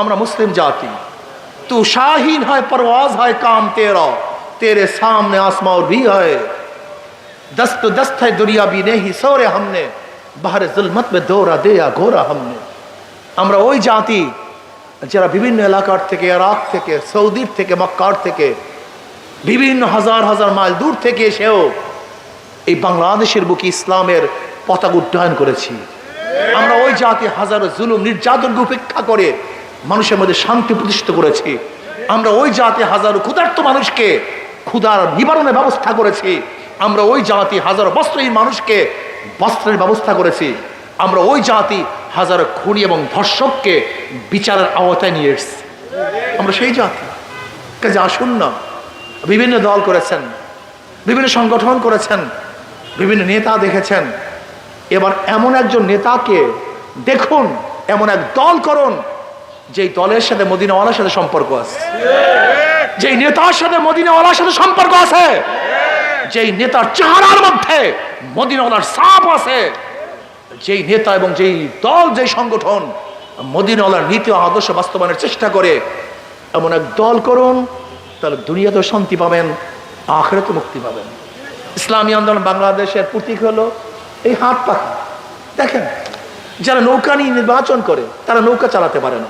আমরা মুসলিম জাতি तू शाहीन है परवाज है काम तेरा तेरे सामने आसमां और भी है दस्त दस्त है दुनिया भी नहीं सोरे हमने बाहर जुलमत में दौरा देया ঘোরা हमने আমরা ওই জাতি যারা বিভিন্ন এলাকার থেকে ইরাক থেকে সৌদির থেকে মক্কার থেকে বিভিন্ন হাজার হাজার মাইল দূর থেকে এসেও এই বাংলাদেশের বুকে ইসলামের পতাকা উড্ডয়ন করেছি আমরা ওই জাতি হাজারো জুলুম নির্যাতনকে উপেক্ষা করে মানুষের মধ্যে শান্তি প্রতিষ্ঠিত করেছি। আমরা ওই জাতি হাজারো ক্ষুধার্ত মানুষকে ক্ষুধার নিবারণের ব্যবস্থা করেছি। আমরা ওই জাতি হাজারো বস্ত্রহীন মানুষকে বস্ত্রের ব্যবস্থা করেছি। আমরা ওই জাতি হাজারো খুনি এবং ধর্ষককে বিচারের আওতায় নিয়ে এসেছি। আমরা সেই জাতি। কাজে আসুন না। বিভিন্ন দল করেছেন, বিভিন্ন সংগঠন করেছেন, বিভিন্ন নেতা দেখেছেন। এবার এমন একজন নেতাকে দেখুন, এমন এক দল করুন যেই দলের সাথে মদিনাওয়ালার সাথে সম্পর্ক আছে, যেই নেতার সাথে মদিনাওয়ালার সাথে সম্পর্ক আছে, যেই নেতার চেহারার মধ্যে মদিনাওয়ালার সাপ আছে, যেই নেতা এবং যেই দল, যেই সংগঠন মদিনাওয়ালার নীতি ও আদর্শ বাস্তবায়নের চেষ্টা করে, এমন এক দল করুন, তাহলে দুনিয়াতেও শান্তি পাবেন আখেরাতে মুক্তি পাবেন। ইসলামী আন্দোলন বাংলাদেশের প্রতীক হলো এই হাত পাখা। দেখেন, যারা নৌকা নিয়ে নির্বাচন করে, তারা নৌকা চালাতে পারে না।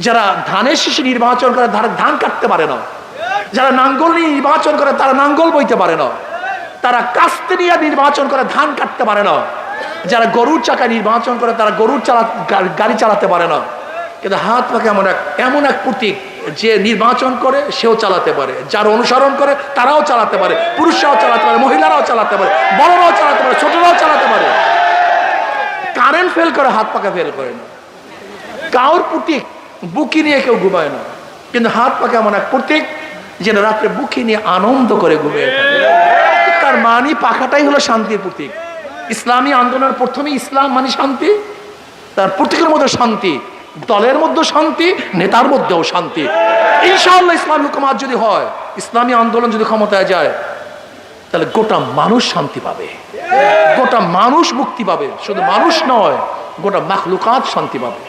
যারা ধানের শিশু নির্বাচন করে, তারা ধান কাটতে পারে না। যারা নাঙ্গল নিয়ে নির্বাচন করে, তারা নাঙ্গল বইতে পারে না। তারা কাস্তে নিয়ে নির্বাচন করে, ধান কাটতে পারে না। যারা গরুর চাকা নির্বাচন করে, তারা গরুর চালা গাড়ি চালাতে পারে না। কিন্তু হাত পাখা এমন এক এমন এক প্রতীক যে নির্বাচন করে, সেও চালাতে পারে। যার অনুসরণ করে, তারাও চালাতে পারে। পুরুষরাও চালাতে পারে, মহিলারাও চালাতে পারে, বড়রাও চালাতে পারে, ছোটরাও চালাতে পারে। কারেন্ট ফেল করে, হাত পাখা ফেল করে না। কাউর প্রতীক বুকি নিয়ে কেউ ঘুমায় না। কিন্তু হাত পাখা এমন এক প্রতীক, যেন রাত্রে বুকি নিয়ে আনন্দ করে ঘুমিয়ে তার মানি পাখাটাই হলো শান্তির প্রতীক। ইসলামী আন্দোলনের প্রথমে ইসলাম মানে শান্তি, তার প্রতীকের মধ্যে শান্তি, দলের মধ্যে শান্তি, নেতার মধ্যেও শান্তি। ইনশাআল্লাহ ইসলামী হুকুমাত যদি হয়, ইসলামী আন্দোলন যদি ক্ষমতায় যায়, তাহলে গোটা মানুষ শান্তি পাবে। গোটা মানুষ মুক্তি পাবে। শুধু মানুষ নয়, গোটা মাখলুকাত শান্তি পাবে।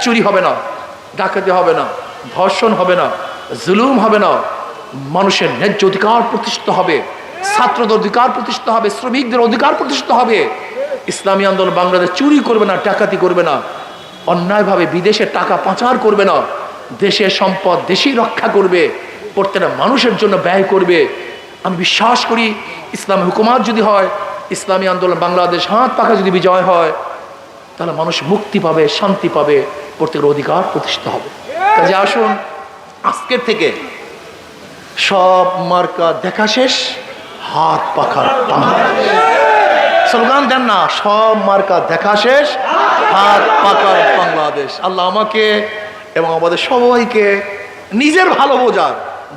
চুরি হবে না। ডাকাতি হবে না, ধর্ষণ হবে না, জুলুম হবে না। মানুষের ন্যায্য অধিকার প্রতিষ্ঠিত হবে, ছাত্রদের অধিকার প্রতিষ্ঠিত হবে, শ্রমিকদের অধিকার প্রতিষ্ঠিত হবে। ইসলামী আন্দোলন বাংলাদেশ চুরি করবে না, ডাকাতি করবে না। অন্যায়ভাবে বিদেশে টাকা পাচার করবে না। দেশের সম্পদ দেশেই রক্ষা করবে। প্রত্যেকটা মানুষের জন্য ব্যয় করবে। আমি বিশ্বাস করি, ইসলাম হুকুমাত যদি হয়, ইসলামী আন্দোলন বাংলাদেশ হাত পাখা যদি বিজয় হয় তাহলে মানুষ মুক্তি পাবে, শান্তি পাবে, প্রত্যেকের অধিকার প্রতিষ্ঠিত হবে। কাজে আসুন, আজকের থেকে সব মার্কা দেখা শেষ, হাত পাখার স্লোগান দেন না, সব মার্কা দেখা শেষ, হাত পাকার বাংলাদেশ। আল্লাহ আমাকে এবং আমাদের সবাইকে নিজের ভালো বোঝার,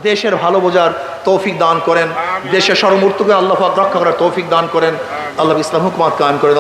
দেশের ভালো বোঝার তৌফিক দান করেন। দেশের সর্বমূর্তকে আল্লাহ রক্ষা করার তৌফিক দান করেন। আল্লাহ ইসলাম হুকুমাত কায়েম করেন।